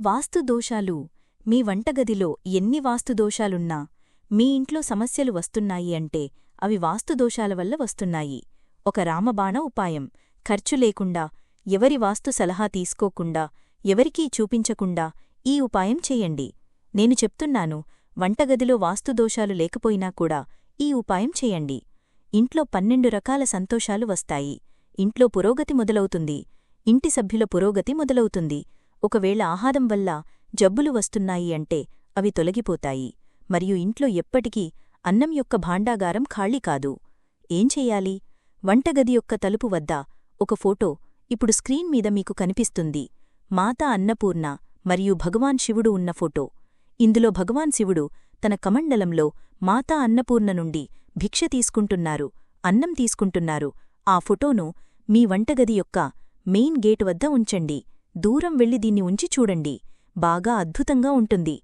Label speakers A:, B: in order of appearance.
A: వాస్తుదోషాలు. మీ వంటగదిలో ఎన్ని వాస్తుదోషాలున్నా మీ ఇంట్లో సమస్యలు వస్తున్నాయి అంటే అవి వాస్తుదోషాల వల్ల వస్తున్నాయి. ఒక రామబాణ ఉపాయం. ఖర్చు లేకుండా ఎవరి వాస్తు సలహా తీసుకోకుండా ఎవరికీ చూపించకుండా ఈ ఉపాయం చేయండి. నేను చెప్తున్నాను వంటగదిలో వాస్తుదోషాలు లేకపోయినా కూడా ఈ ఉపాయం చేయండి. ఇంట్లో పన్నెండు రకాల సంతోషాలు వస్తాయి. ఇంట్లో పురోగతి మొదలవుతుంది. ఇంటి సభ్యుల పురోగతి మొదలవుతుంది. ఒకవేళ ఆహారం వల్ల జబ్బులు వస్తున్నాయి అంటే అవి తొలగిపోతాయి. మరియు ఇంట్లో ఎప్పటికీ అన్నం యొక్క భాండాగారం ఖాళీ కాదు. ఏం చెయ్యాలి వంటగది యొక్క తలుపు వద్ద ఒక ఫోటో ఇప్పుడు స్క్రీన్ మీద మీకు కనిపిస్తుంది. మాతా అన్నపూర్ణ మరియు భగవాన్ శివుడు ఉన్న ఫోటో. ఇందులో భగవాన్ శివుడు తన కమండలంలో మాతా అన్నపూర్ణ నుండి భిక్ష తీసుకుంటున్నారు అన్నం తీసుకుంటున్నారు. ఆ ఫోటోను మీ వంటగది యొక్క మెయిన్ గేట్ వద్ద ఉంచండి. దూరం వెళ్ళి దీన్ని ఉంచి చూడండి. బాగా అద్భుతంగా ఉంటుంది.